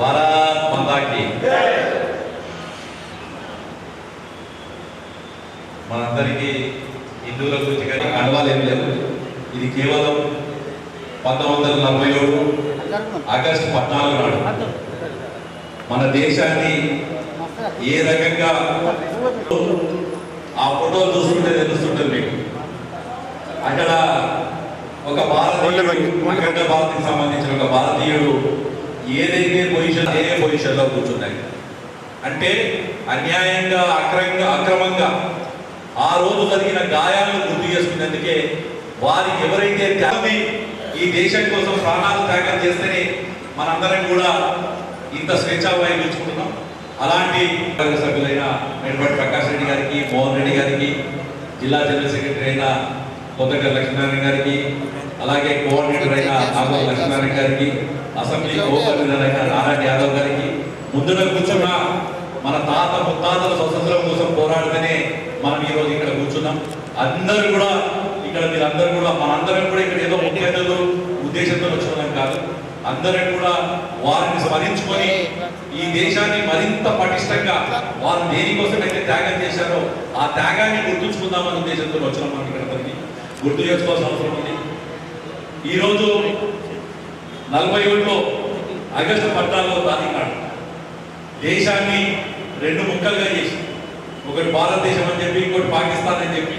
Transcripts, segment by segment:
భారత్ మాతాకి మనందరికీ హిందువుల గురించి కానీ కండవాలు ఏం లేదు ఇది కేవలం పంతొమ్మిది వందల నలభై ఏడు ఆగస్టు పద్నాలుగు నాడు. మన దేశాన్ని ఏ రకంగా ఆ ఫోటోలు చూస్తుంటే తెలుస్తుంటుంది మీకు. అక్కడ ఒక భారతీయుడు అఖండ భారత్కి సంబంధించిన ఒక భారతీయుడు ఏదైతే పొజిషన్ ఏ పొజిషన్లో కూర్చున్నాయి? అంటే అన్యాయంగా అక్రమంగా అక్రమంగా ఆ రోజు జరిగిన గాయాలను గుర్తు చేసుకున్నందుకే వారికి ఎవరైతే త్యాగం ఈ దేశం కోసం ప్రాణాలు త్యాగం చేస్తేనే మనందరం కూడా ఇంత స్వేచ్ఛావాయువు ఇచ్చుకుంటున్నాం అలాంటి సభ్యులైన మెడపటి ప్రకాష్ రెడ్డి గారికి మోహన్ రెడ్డి గారికి జిల్లా జనరల్ సెక్రటరీ అయిన కొత్తగర్ లక్ష్మీనారాయణ గారికి అలాగే కోఆర్డినేటర్ అయిన నాగోల్ లక్ష్మీనారాయణ గారికి అసెంబ్లీ కోఆర్డినేటర్ నారాయణ యాదవ్ గారికి ముందున కూర్చున్న మన తాత ముత్తాతల స్వతంత్రం కోసం పోరాడితేనే మనం ఈ రోజు ఇక్కడ కూర్చున్నాం. అందరూ కూడా ఇక్కడ మీరందరూ కూడా మనందరం కూడా ఇక్కడ ఏదో ముఖ్యతలు ఉద్దేశంతో వచ్చిన కాదు. అందరం కూడా వారిని స్మరించుకొని ఈ దేశాన్ని మరింత పటిష్టంగా వారు దేనికోసం అయితే త్యాగం చేశారో ఆ త్యాగాన్ని గుర్తుంచుకుందామనే ఉద్దేశంతో వచ్చినాం మనం ఇక్కడ గుర్తు చేసుకోవాల్సిన అవసరం ఉంది. ఈరోజు నలభై ఏడులో ఆగస్టు పద్నాలుగో తారీఖు నాడు దేశాన్ని రెండు ముక్కలుగా చేసి ఒకటి భారతదేశం అని చెప్పి ఇంకోటి పాకిస్తాన్ అని చెప్పి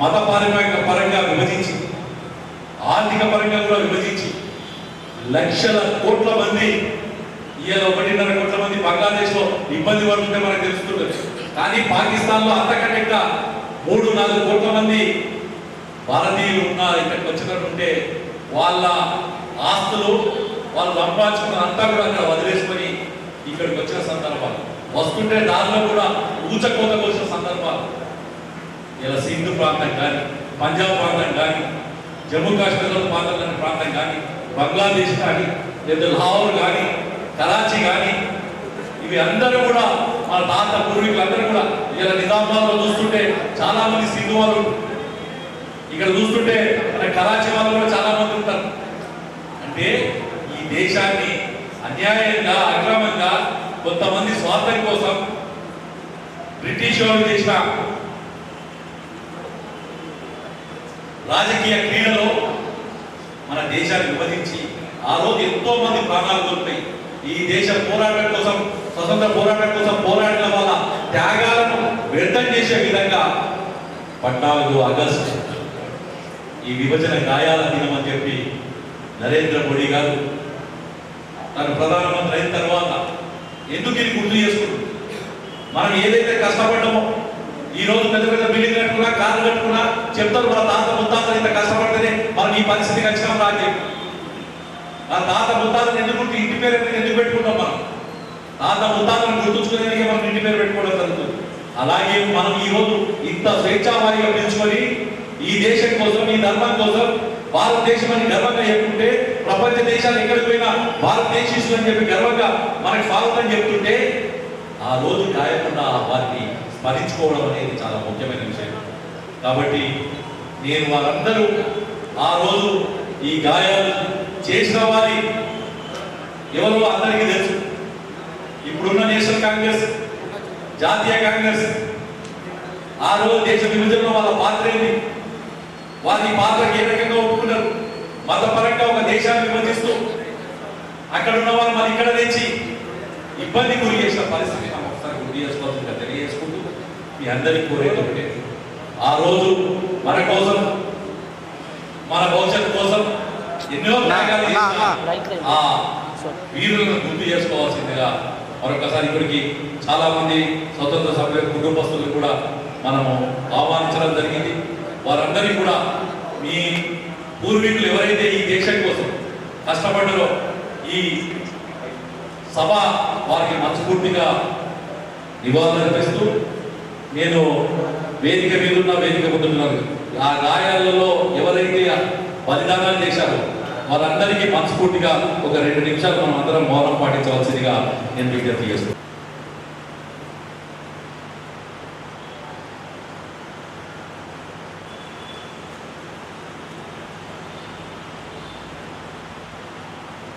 మత పరంగా పరంగా విభజించి ఆర్థిక పరంగా కూడా విభజించి లక్షల కోట్ల మంది ఇవాళ ఒకటిన్నర కోట్ల మంది బంగ్లాదేశ్లో ఇబ్బంది పడుతుంటే మనకు తెలుస్తుంది కానీ పాకిస్తాన్లో అంతకంటే ఇంకా మూడు నాలుగు కోట్ల మంది భారతీయులు ఉన్నారు. ఇక్కడికి వచ్చినట్టుంటే వాళ్ళ ఆస్తులు వాళ్ళు సంపాదించుకున్న అంతా కూడా అక్కడ వదిలేసుకొని ఇక్కడికి వచ్చిన సందర్భాలు. వస్తుంటే దానిలో కూడా ఊచకోత వచ్చిన సందర్భాలు. ఇలా సింధు ప్రాంతం కానీ పంజాబ్ ప్రాంతం కానీ జమ్మూ కాశ్మీర్లో ప్రాంతం ప్రాంతం కానీ బంగ్లాదేశ్ కానీ లేదా లాహోర్ కానీ కరాచీ కానీ ఇవి అందరూ కూడా మా తాత పూర్వీకులందరూ కూడా ఇలా నిజామాబాద్లో చూస్తుంటే చాలా మంది సింధు వాళ్ళు ఇక్కడ చూస్తుంటే కరాచీ వాళ్ళు కూడా చాలా మంది ఉంటారు. అంటే ఈ దేశాన్ని అన్యాయంగా అక్రమంగా కొంతమంది స్వార్థం కోసం బ్రిటిష్ వాళ్ళు చేసిన రాజకీయ క్రీడలో మన దేశాన్ని విభజించి ఆ రోజు ఎంతో మంది ప్రాణాలు కోల్పోయి ఈ దేశ పోరాటం కోసం స్వతంత్ర పోరాటం కోసం పోరాడిన వాళ్ళ త్యాగాలను వ్యర్థం చేసే విధంగా పద్నాలుగు ఆగస్టు ఈ విభజన గాయాల దినం అని చెప్పి నరేంద్ర మోడీ గారు తను ప్రధానమంత్రి అయిన తర్వాత ఎందుకు ఇది గుర్తు చేసుకుంటుంది మనం ఏదైతే కష్టపడ్డామో ఈ రోజు పెద్ద పెద్ద బిల్డింగ్ కట్టుకున్నా కార్లు కట్టుకున్నా చెప్తారు మన తాత ముత్తాతలు ఇంత కష్టపడితేనే మనం ఈ పరిస్థితికి వచ్చినాం రాజ్యం మన ఆ తాత ముత్తాతలు ఎందుకు ఇంటి పేరు ఎందుకు పెట్టుకుంటాం మనం? తాత ముత్తాతలను గుర్తుంచుకునేందుకే మనం ఇంటి పేరు పెట్టుకోవడం జరుగుతుంది. అలాగే మనం ఈ రోజు ఇంత స్వేచ్ఛావారిగా పిలుచుకొని ఈ దేశం కోసం ఈ ధర్మం కోసం భారతదేశం అని గర్వంగా చెప్పుకుంటే ప్రపంచ దేశాలు ఎక్కడికి పోయినా భారతదేశం అని చెప్పి గర్వంగా మనకి స్వాగతం చెప్తుంటే ఆ రోజు గాయకుండా వారిని స్మరించుకోవడం అనేది చాలా ముఖ్యమైన విషయం. కాబట్టి నేను వారందరూ ఆ రోజు ఈ గాయాలు చేసిన వారి ఎవరో అందరికీ తెలుసు. ఇప్పుడున్న నేషనల్ కాంగ్రెస్ జాతీయ కాంగ్రెస్ ఆ రోజు దేశ విభజనలో వాళ్ళ పాత్ర ఏంటి? వారి పాత్రకి ఏ రకంగా ఒప్పుకున్నారు? మతపరంగా ఒక దేశాన్ని విభజిస్తూ అక్కడ ఉన్న వాళ్ళు మరి ఇక్కడ తెచ్చి ఇబ్బంది గురి చేసిన పరిస్థితి మనం ఒకసారి గుర్తు చేసుకోవాల్సిందిగా తెలియజేసుకుంటూ మీ అందరికీ కోరేది ఒకటే. ఆ రోజు మన కోసం మన భవిష్యత్తు కోసం ఎన్నో త్యాగాలు ఆ వీరులను గుర్తు చేసుకోవాల్సిందిగా మరొకసారి ఇక్కడికి చాలా మంది స్వతంత్ర సభ్యుల కుటుంబస్తులు కూడా మనము ఆహ్వానించడం జరిగింది. వారందరికీ కూడా మీ పూర్వీకులు ఎవరైతే ఈ దేశం కోసం కష్టపడ్డారో ఈ సభ వారికి మనస్ఫూర్తిగా నివాళులర్పిస్తూ నేను వేదిక మీద ఉన్న వేదిక పొందుతున్నాను ఆ గాయాలలో ఎవరైతే బలిదానాలు చేశారో వారందరికీ మనస్ఫూర్తిగా ఒక రెండు నిమిషాలు మనం అందరం మౌనం పాటించవలసిందిగా నేను విజ్ఞప్తి చేస్తున్నాను.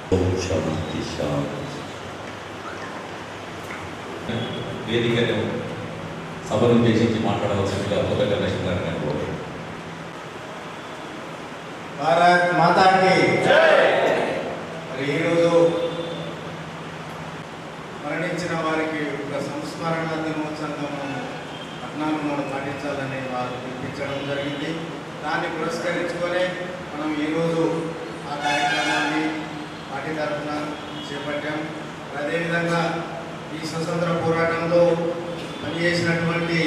శాంతి శాంతి వేదికను సభను ఉద్దేశించి మాట్లాడవలసిందిగా. భారత్ మాతాకి మరి ఈరోజు మరణించిన వారికి ఒక సంస్మరణ దినోత్సవంగా మనం పట్టణంలో పాటించాలని వారు పిలిపించడం జరిగింది దాన్ని పురస్కరించుకొని మనం ఈరోజు ఆ కార్యక్రమాన్ని పార్టీ తరఫున చేపట్టాం. అదేవిధంగా ఈ స్వతంత్ర పోరాటంలో పనిచేసినటువంటి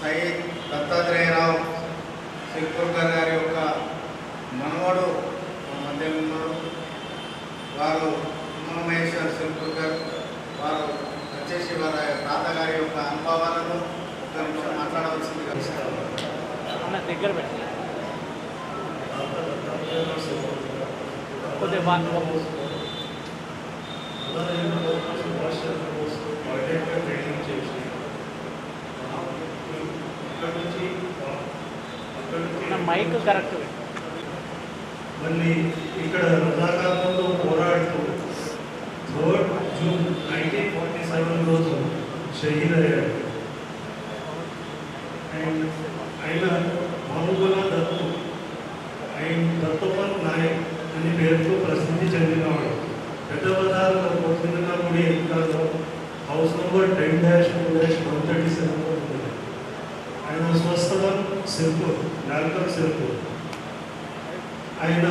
సయ్యద్ దత్తాత్రేయరావు సిర్పూర్కర్ గారి యొక్క మనవడు మన మధ్య ఉన్నారు. వారు ఉమామహేశ్వర్ సిర్పూర్కర్ వారు వచ్చేసి వారి తాతగారి యొక్క అనుభవాలను ఒక నిమిషం మాట్లాడవలసిందిగా దగ్గర పెట్టి కొద్దిగా బాగా అన్న మైక్ కరెక్ట్ పెట్టు మళ్ళీ ఇక్కడ రజాకాలంలో పోరాడుతూ third June nineteen forty seven రోజు షహీద్ అయ్యాడు అండ్ ఆయన మామూలుగా దత్తు ఆయన దత్తపన్ నాయక్ అనే పేరుతో ప్రసిద్ధి చెందినవాడు. పెద్ద బజార్లో పొద్దున్న గుడి house number ten dash two dash one thirty సెవెన్లో ఉంటుంది ఆయన స్వస్థలం సిర్పూర్ డాక్టర్ సిర్పూర్ ఆయన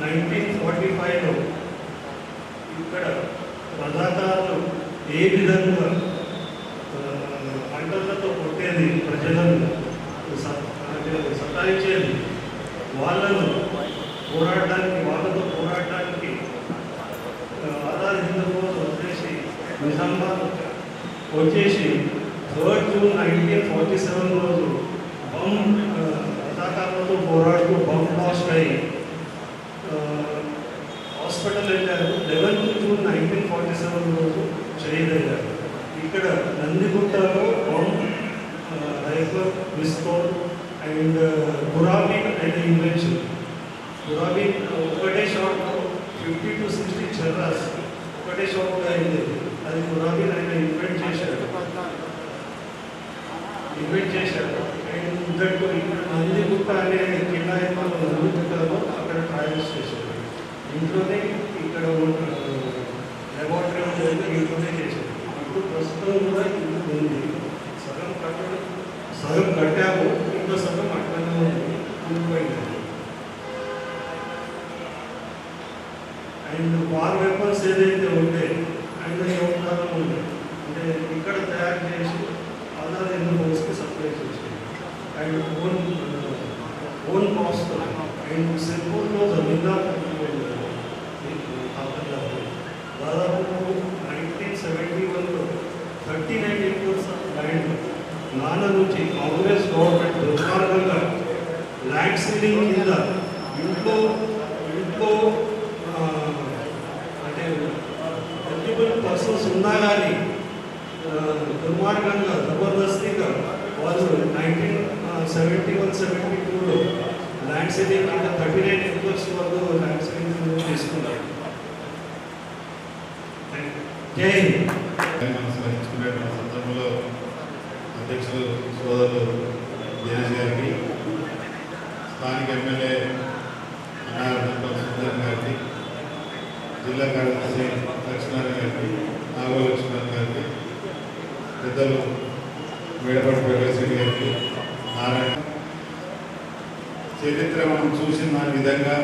నైన్టీన్ ఫార్టీ ఫైవ్లో ఇక్కడ రజాకారులు ఏ విధంగా పోరాడడానికి వాళ్ళతో పోరాడడానికి ఆధార్ ఆజాద్ వచ్చేసి నిజామాబాద్ వచ్చేసి third June nineteen forty seven రోజు బమ్ రజాకారులతో పోరాడుతూ బమ్ బ్లాస్ట్ అయ్యి హాస్పిటల్ వెళ్ళారు. Eleventh June nineteen forty seven రోజు చేయదయ్యారు ఇక్కడ నందిగుట్టలో బమ్ రైఫల్ పిస్తోల్ అండ్ గురాబీ అనే ఇన్వెన్షన్ గురాబీన్ ఒకటే షాట్ ఫిఫ్టీ టు సిక్స్టీ చర్రాస్ ఒకటే షాట్ అయింది. అది గులాబీ ఆయన ఇన్వెంట్ చేశారు ఇన్వెంట్ చేశారు అండ్ దట్ నందిగుట్ట అనే కిల్లా నందిగుట్టలో అక్కడ ట్రావెల్స్ చేశారు ఇంట్లోనే ఇక్కడ లెబార్టరీ జరిగి ఇంట్లోనే చేశారు ఇప్పుడు ప్రస్తుతం కూడా ఇల్లు ఉంది సగం కట్టడం సగం కట్టాము ఇంకో సగం అట్లనే ఉంది ఉండిపోయింది అండ్ వార్ వెపన్స్ ఏదైతే ఉంటే ఆయన యోగదానం ఉంది అంటే ఇక్కడ తయారు చేసి అదర్ ఎన్నో ఫోర్స్కి సప్లై చేసి and own own cost and సింపుల్లో జమీందార్ దాదాపు నైన్టీన్ సెవెంటీ వన్లో thirty nine acres of land నాన్న నుంచి కాంగ్రెస్ గవర్నమెంట్ దుర్మార్గంగా ల్యాండ్ సీలింగ్ కింద ఇంట్లో ఆ, అంటే ఎలిజిబుల్ పర్సన్స్ ఉన్నా కానీ దుర్మార్గంగా జబర్దస్తిగా వాళ్ళు నైన్టీన్ సెవెంటీ వన్ సెవెంటీ టూలో ల్యాండ్ సీలింగ్ అంటే థర్టీ నైన్ ఎకర్స్ వరకు ల్యాండ్ సీలింగ్ తీసుకున్నారు. జై స్మరించుకునే సందర్భంలో అధ్యక్షులు సోదరులు దినేష్ గారికి స్థానిక ఎమ్మెల్యే అన్నారంతో సుందర్ గారికి జిల్లా కార్యదర్శి లక్ష్మణ్ గారికి నాగో గారికి పెద్దలు మేడపాటి ప్రకాష్ గారికి నారాయణ. చరిత్ర మనం చూసిన దాని విధంగా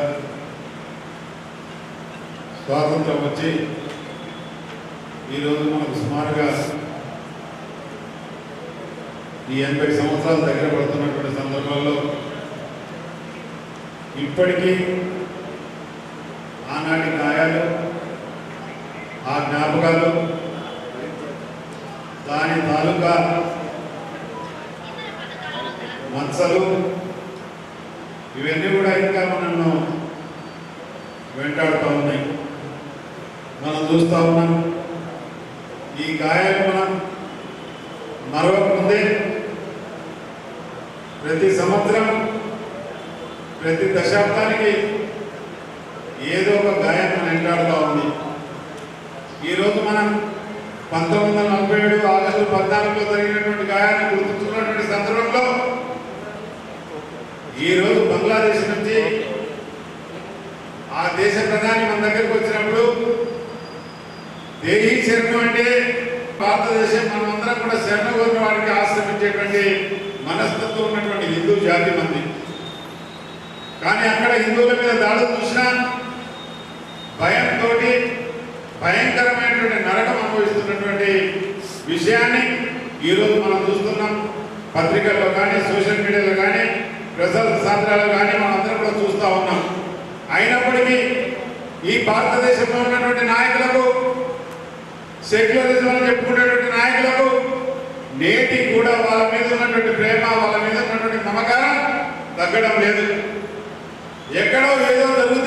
స్వాతంత్రం వచ్చి ఈరోజు మనకు సుమారుగా ఈ ఎనభై సంవత్సరాలు దగ్గర పడుతున్నటువంటి సందర్భంలో ఇప్పటికీ ఆనాటి గాయాలు ఆ జ్ఞాపకాలు దాని తాలూకా మచ్చలు ఇవన్నీ కూడా ఇంకా మనల్ని వెంటాడుతూ ఉన్నాయి. మనం చూస్తూ ఉన్నాం. ఈ గాయాలు మనం మరవకముందే ప్రతి సంవత్సరం ప్రతి దశాబ్దానికి ఏదో ఒక గాయం మన వెంటాడుతూ ఉంది. ఈరోజు మనం పంతొమ్మిది వందల నలభై ఏడు ఆగస్టు పద్నాలుగులో జరిగినటువంటి గాయాన్ని గుర్తుంచుకున్నటువంటి సందర్భంలో ఈరోజు బంగ్లాదేశ్ నుంచి ఆ దేశ ప్రధాని మన దగ్గరకు వచ్చినప్పుడు దేహీ శరణం అంటే భారతదేశం మనమందరం కూడా శరణ కోరిన వాడికి ఆశ్రమించేటువంటి మనస్తత్వం ఉన్నటువంటి హిందూ జాతి మంది. కానీ అక్కడ హిందువుల మీద దాడులు చూసినా భయంతో భయంకరమైన భయంకరమైనటువంటి నరకం అనుభవిస్తున్నటువంటి విషయాన్ని ఈరోజు మనం చూస్తున్నాం. పత్రికల్లో కానీ సోషల్ మీడియాలో కానీ ప్రజల సాంద్రాలు కానీ మనం అందరం కూడా చూస్తూ ఉన్నాం. అయినప్పటికీ ఈ భారతదేశంలో ఉన్నటువంటి నాయకులకు సెక్యులరిజం అని చెప్పుకునేటువంటి నాయకులకు నేటి కూడా వాళ్ళ మీద ఉన్నటువంటి ప్రేమ వాళ్ళ మీద ఉన్నటువంటి నమ్మకారం తగ్గడం లేదు. ఎక్కడో ఏదో జరుగుతుంది.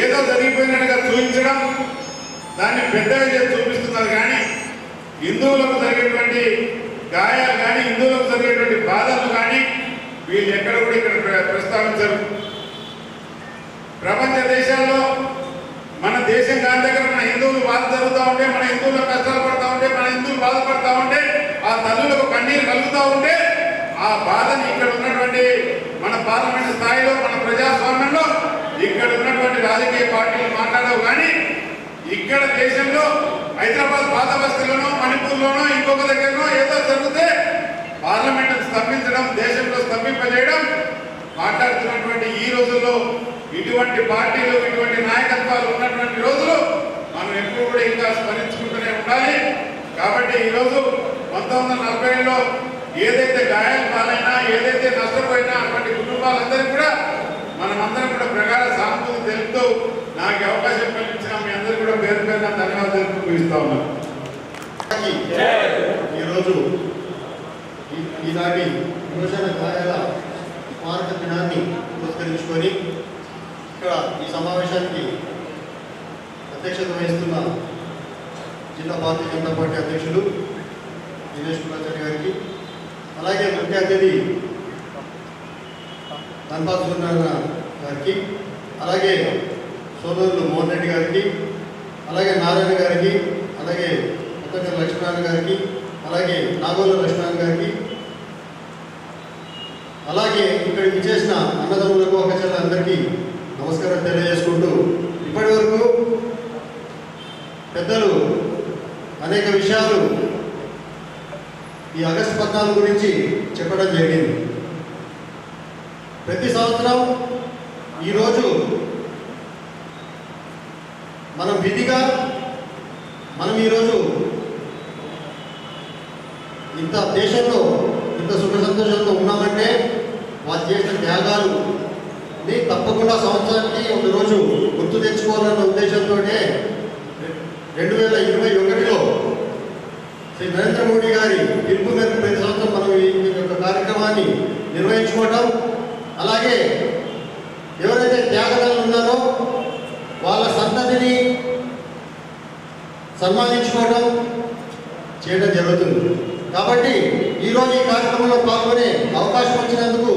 ఏదో జరిగిపోయినట్టుగా చూపించడం దాన్ని పెద్దగా చేసి చూపిస్తున్నారు. కానీ హిందువులకు జరిగేటువంటి గాయాలు కానీ హిందువులకు జరిగేటువంటి బాధలు కానీ వీళ్ళు ఎక్కడ కూడా ఇక్కడ ప్రస్తావించరు. ప్రపంచ దేశాల్లో మన దేశం కాని దగ్గర మన హిందువులు బాధ జరుగుతూ ఉంటే మన హిందువులు కష్టాలు పడతా ఉంటే మన హిందువులు బాధపడతా ఉంటే ఆ తల్లులకు కన్నీరు కలుగుతూ ఉంటే ఆ బాధని ఇక్కడ ఉన్నటువంటి మన పార్లమెంట్ స్థాయిలో మన ప్రజాస్వామ్యంలో ఇక్కడ ఉన్నటువంటి రాజకీయ పార్టీలు మాట్లాడవు కానీ ఇక్కడ దేశంలో హైదరాబాద్ పాత బస్తీలోనో మణిపూర్లోనో ఇంకొక దగ్గరనో ఏదో జరిగితే పార్లమెంట్ స్తంభించడం దేశంలో స్తంభింపజేయడం మాట్లాడుతున్నటువంటి ఈ రోజుల్లో ఇటువంటి పార్టీలు ఇటువంటి నాయకత్వాలు ఉన్నటువంటి రోజులు మనం ఎప్పుడు కూడా ఇంకా స్మరించుకుంటూనే ఉండాలి. కాబట్టి ఈరోజు పంతొమ్మిది వందల నలభై ఏదైతే గాయాలు పాలైనా ఏదైతే నష్టపోయినా అటువంటి కుటుంబాలందరికీ కూడా మనమందరం కూడా ప్రగాఢ సానుభూతి తెలుపుతూ నాకు అవకాశం కల్పించిన మీ అందరూ కూడా పేరు పేరున ధన్యవాదాలు తెలుపుతూ ముగిస్తా ఉన్నాను. ఈరోజు ఈ- ఈనాటి యువజన గాయాల స్మారక దినాన్ని పురస్కరించుకొని ఇక్కడ ఈ సమావేశానికి అధ్యక్షత వహిస్తున్న జిల్లా భారతీయ జనతా పార్టీ అధ్యక్షులు దినేష్ కులాచారి గారికి అలాగే ముఖ్య అతిథి ధన్పాల్ సూర్యనారాయణ గారికి అలాగే సోదరులు మోహన్ రెడ్డి గారికి అలాగే నారాయణ గారికి అలాగే కొత్తగల లక్ష్మీనారాయణ గారికి అలాగే నాగోల లక్ష్మీనారాయణ గారికి అలాగే ఇక్కడికి చేసిన అన్నదమ్ములకు అందరికీ నమస్కారం తెలియజేసుకుంటూ ఇప్పటి వరకు పెద్దలు అనేక విషయాలు ఈ ఆగస్టు పద్నాలుగు గురించి చెప్పడం జరిగింది. ప్రతి సంవత్సరం ఈరోజు మనం విధిగా మనం ఈరోజు ఇంత దేశంలో ఇంత సుఖ సంతోషంతో ఉన్నామంటే వాళ్ళు చేసిన త్యాగాలు ని తప్పకుండా సంవత్సరానికి ఒక రోజు గుర్తు తెచ్చుకోవాలన్న ఉద్దేశంతో రెండు వేల ఇరవై ఒకటిలో శ్రీ నరేంద్ర మోడీ గారి పిలుపు మేరకు ప్రతి సంవత్సరం మనం ఈ యొక్క కార్యక్రమాన్ని నిర్వహించుకోవటం. అలాగే ఎవరైతే త్యాగదారులు ఉన్నారో వాళ్ళ సంతతిని సన్మానించుకోవడం చేయడం జరుగుతుంది. కాబట్టి ఈరోజు ఈ కార్యక్రమంలో పాల్గొనే అవకాశం వచ్చినందుకు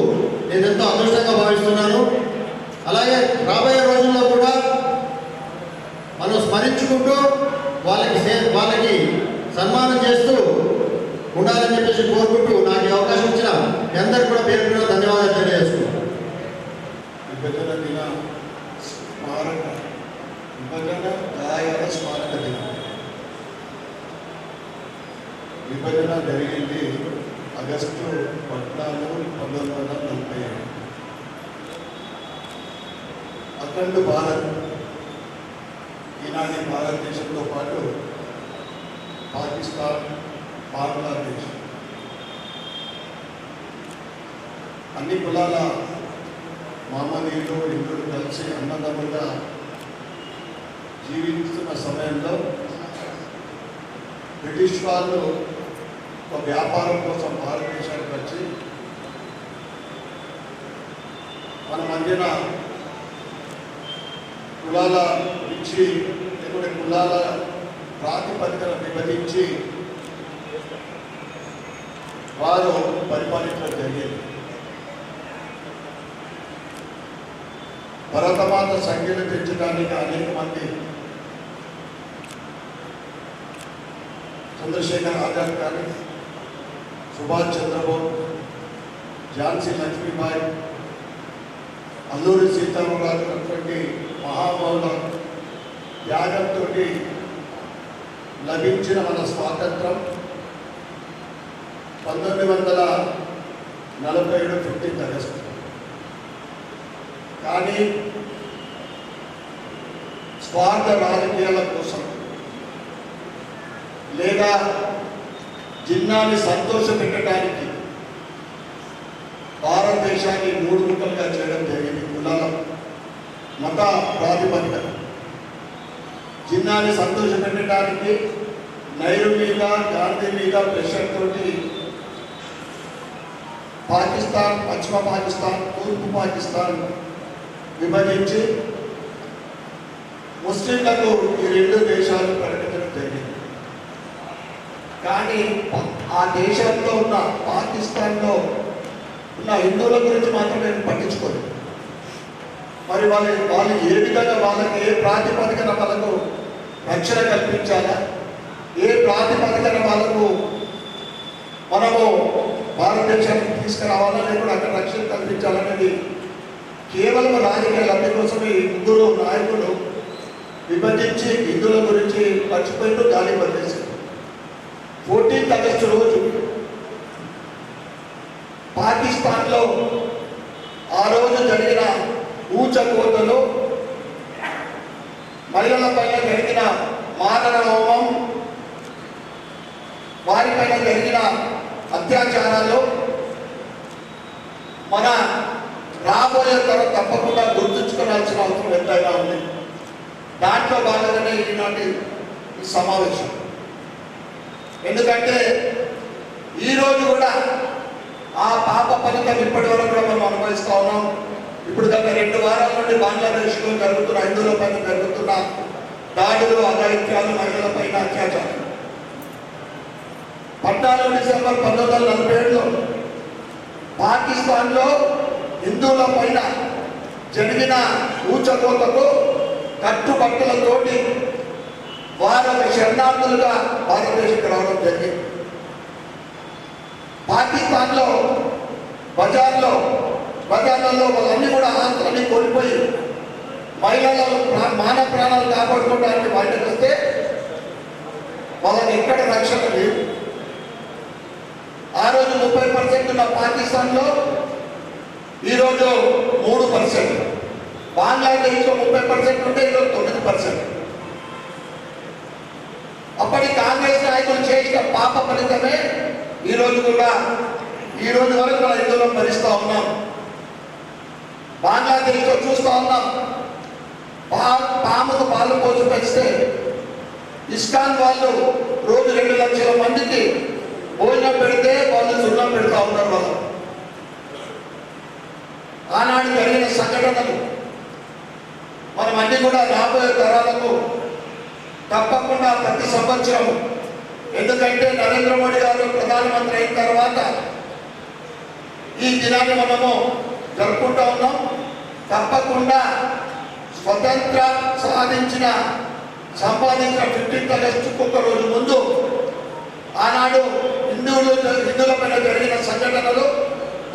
నేను ఎంతో అదృష్టంగా భావిస్తున్నాను. అలాగే రాబోయే రోజుల్లో కూడా మనం స్మరించుకుంటూ వాళ్ళకి సే- వాళ్ళకి సన్మానం చేస్తూ ఉండాలని చెప్పేసి కోరుకుంటూ నాకు ఈ అవకాశం ఇచ్చిన మీ అందరికీ కూడా పేరు ధన్యవాదాలు తెలియజేస్తున్నాను విభజన దిన స్మారక విభజన గాయాల స్మారక దినం విభజన జరిగింది. ఆగస్టు పద్నాలుగు పంతొమ్మిది వందల నలభై ఏడు. అఖండ భారత్ ఈనాటి భారతదేశంతో పాటు పాకిస్తాన్ బంగ్లాదేశ్. అన్ని కులాల మామనీయులు హిందువులు కలిసి అన్నదమ్ముగా జీవిస్తున్న సమయంలో బ్రిటిష్ వాళ్ళు ఒక వ్యాపారం కోసం భారతదేశానికి వచ్చి మన మధ్యన కులాల ఇచ్చి లేకుంటే కులాల ప్రాతిపదికన విభజించి వారు పరిపాలించడం జరిగింది. భరతమాత సంఖ్యను పెంచడానికి అనేక మంది చంద్రశేఖర్ ఆజాద్ గారు సుభాష్ చంద్రబోస్ ఝాన్సీ లక్ష్మీబాయి అల్లూరి సీతారామరాజు అటువంటి మహామౌల త్యాగంతో లభించిన మన స్వాతంత్రం పంతొమ్మిది వందల నలభై ఏడు ఫిఫ్టీన్త్ ఆగస్టు. కానీ స్వార్థ రాజకీయాల కోసం లేదా జిన్నాన్ని సంతోషపెట్టడానికి భారతదేశాన్ని మూడు ముక్కలుగా చేయడం జరిగింది. కులాల మత ప్రాతిపదిక జిన్నాన్ని సంతోషపెట్టడానికి నైరు మీద గాంధీ మీద ప్రెషర్ తోటి పాకిస్తాన్ పశ్చిమ పాకిస్తాన్ తూర్పు పాకిస్తాన్ విభజించి ముస్లింలకు ఈ రెండు దేశాలు ప్రకటించడం జరిగింది. కానీ ఆ దేశంలో ఉన్న పాకిస్తాన్లో ఉన్న హిందువుల గురించి మాత్రం నేను పట్టించుకోలేదు మరి వాళ్ళ వాళ్ళు ఏ విధంగా వాళ్ళకి ఏ ప్రాతిపదికన వాళ్ళకు రక్షణ కల్పించాలా? ఏ ప్రాతిపదికన వాళ్ళకు మనము భారతదేశానికి తీసుకురావాలని కూడా అక్కడ రక్షణ కల్పించాలనేది కేవలం రాజకీయ లబ్ధి కోసం ఈ ముగ్గురు నాయకులు విభజించి హిందువుల గురించి మర్చిపోయిన గాలి వదిలేశారు ఫోర్టీన్త్ ఆగస్టు రోజు పాకిస్తాన్లో ఆ రోజు జరిగిన ఊచకోతలు మహిళల పైన జరిగిన మానవ హోమం వారిపైన జరిగిన అత్యాచారాలు మన రాబోయే తరం తప్పకుండా గుర్తుంచుకోవాల్సిన అవసరం ఎంతైనా ఉంది. దాంట్లో భాగంగానే ఈనాటి సమావేశం. ఎందుకంటే ఈరోజు కూడా ఆ పాప ఫలితం ఇప్పటి వరకు కూడా మనం అనుభవిస్తా ఉన్నాం. ఇప్పుడు గత రెండు వారాల నుండి బంగ్లాదేశ్లో జరుగుతున్న హిందువుల పైన జరుగుతున్న దాడులు అఘాయిత్యాలు మహిళల పైన అత్యాచారం. పద్నాలుగు డిసెంబర్ పంతొమ్మిది వందల నలభై ఏడులో పాకిస్తాన్లో హిందువుల పైన జరిగిన ఊచకోతకు కట్టుబట్టలతోటి వారు ఒక శరణార్థులుగా భారతదేశంకి రావడం జరిగింది. పాకిస్తాన్లో బజార్లో బజార్లలో వాళ్ళన్నీ కూడా ఆస్తులని కోల్పోయి మహిళల మాన ప్రాణాలు కాపాడుకోవడానికి బయటకు వస్తే వాళ్ళకి ఎక్కడ రక్షణ లేదు. ఆ రోజు ముప్పై పర్సెంట్ ఉన్న పాకిస్తాన్లో ఈరోజు మూడు పర్సెంట్. బంగ్లాదేశ్లో ముప్పై పర్సెంట్ ఉంటే ఈరోజు తొమ్మిది పర్సెంట్. అప్పటి కాంగ్రెస్ నాయకులు చేసిన పాప ఫలితమే ఈరోజు కూడా ఈ రోజు వరకు మన హిందువులను భరిస్తూ ఉన్నాం. బంగ్లాదేశ్లో చూస్తూ ఉన్నాం. పా పాముకు పాలు పోసి పెంచితే ఇస్కాన్ వాళ్ళు రోజు రెండు లక్షల మందికి భోజనం పెడితే వాళ్ళు సున్నం పెడతా ఉన్నారు వాళ్ళు. ఆనాడు జరిగిన సంఘటనలు మనం అన్ని కూడా రాబోయే తరాలకు తప్పకుండా ప్రతి సంవత్సరం ఎందుకంటే నరేంద్ర మోడీ గారు ప్రధానమంత్రి అయిన తర్వాత ఈ దినాన్ని మనము జరుపుకుంటా ఉన్నాం. తప్పకుండా స్వతంత్ర సాధించిన సంపాదించిన ఫిఫ్టీన్త్ ఆగస్టు ఒక రోజు ముందు ఆనాడు హిందువులు హిందువుల పైన జరిగిన సంఘటనలు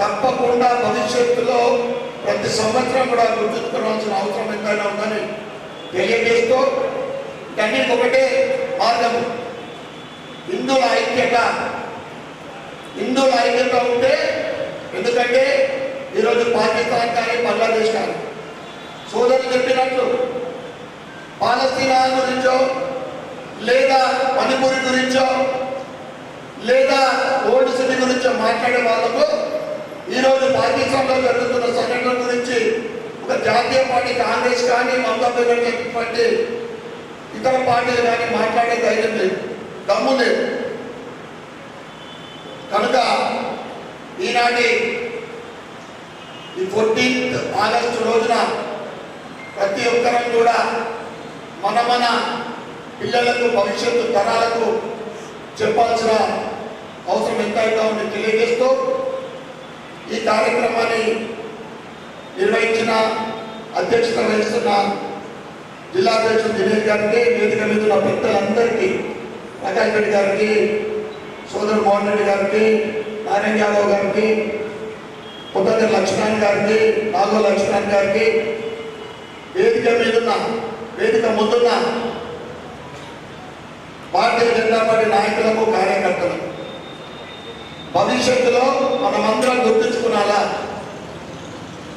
తప్పకుండా భవిష్యత్తులో ప్రతి సంవత్సరం కూడా గుర్తుంచుకోవాల్సిన అవసరం ఎంతైనా ఉందని తెలియజేస్తూ వీటన్నిటికి ఒకటే మార్గము. హిందువుల ఐక్యత హిందువుల ఐక్యత ఉంటే ఎందుకంటే ఈరోజు పాకిస్తాన్ కానీ బంగ్లాదేశ్ కానీ. సోదరులు చెప్పినట్లు పాలస్తీనా గురించో లేదా మణిపూరి గురించో లేదా ఓల్డ్ సిటీ గురించో మాట్లాడే వాళ్ళకు ఈరోజు పాకిస్తాన్లో జరుగుతున్న సంఘటన గురించి ఒక జాతీయ పార్టీ కాంగ్రెస్ కానీ మమతా బెనర్జీ పార్టీ ఇతర పార్టీలు కానీ మాట్లాడే ధైర్యం లేదు. దమ్ము లేదు కనుక ఈనాటి ఈ ఫోర్టీన్త్ ఆగస్టు రోజున ప్రతి ఒక్కరం కూడా మన మన పిల్లలకు భవిష్యత్తు తరాలకు చెప్పాల్సిన అవసరం ఎంతైనా ఉంది తెలియజేస్తూ ఈ కార్యక్రమాన్ని నిర్వహించిన అధ్యక్షత వహిస్తున్న జిల్లా అధ్యక్షుడు దినేష్ గారికి వేదిక మీద ఉన్న పెద్దలందరికీ ప్రకాష్ రెడ్డి గారికి సోదరు మోహన్ రెడ్డి గారికి నారాయణ యాదవ్ గారికి పుట్టంగి లక్ష్మణ్ గారికి నాగో లక్ష్మణ్ గారికి వేదిక మీదున్న వేదిక ముందున్న భారతీయ జనతా పార్టీ నాయకులకు కార్యకర్తలకు భవిష్యత్తులో మనమందరం గుర్తుంచుకున్నాలా?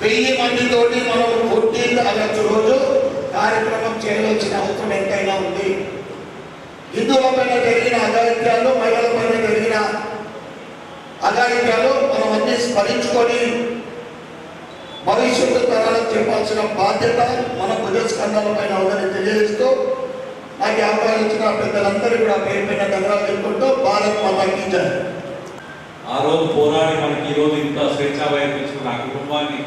వెయ్యి మందితోటి మనం ఫోర్టీన్త్ ఆగస్టు రోజు కార్యక్రమం చేయవలసిన అవసరం ఎంతైనా ఉంది. హిందువులపైన జరిగిన అఘాయిత్యాలు మహిళలపైన జరిగిన అఘాయిత్యాలు మనం అన్ని స్మరించుకొని భవిష్యత్తు తరాలకు చెప్పాల్సిన బాధ్యత మన భుజస్కంధాలపైన ఉందని తెలియజేస్తూ నాకు ఈ ఇచ్చిన పెద్దలందరూ కూడా పేరు పైన ధన్యవాదాలు తెలుపుకుంటూ భారత్ మాతాకి జై. ఆ రోజు పోరాడి మనకి ఈ రోజు ఇంత స్వేచ్ఛ వహించుకుని ఆ కుటుంబాన్ని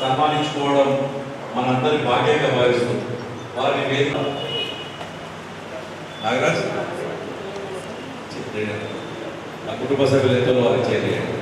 సన్మానించుకోవడం మనందరి భాగ్యంగా భావిస్తుంది వారిని వేదిక నాగరాజ్? నా కుటుంబ సభ్యులతో వారికి చేరియండి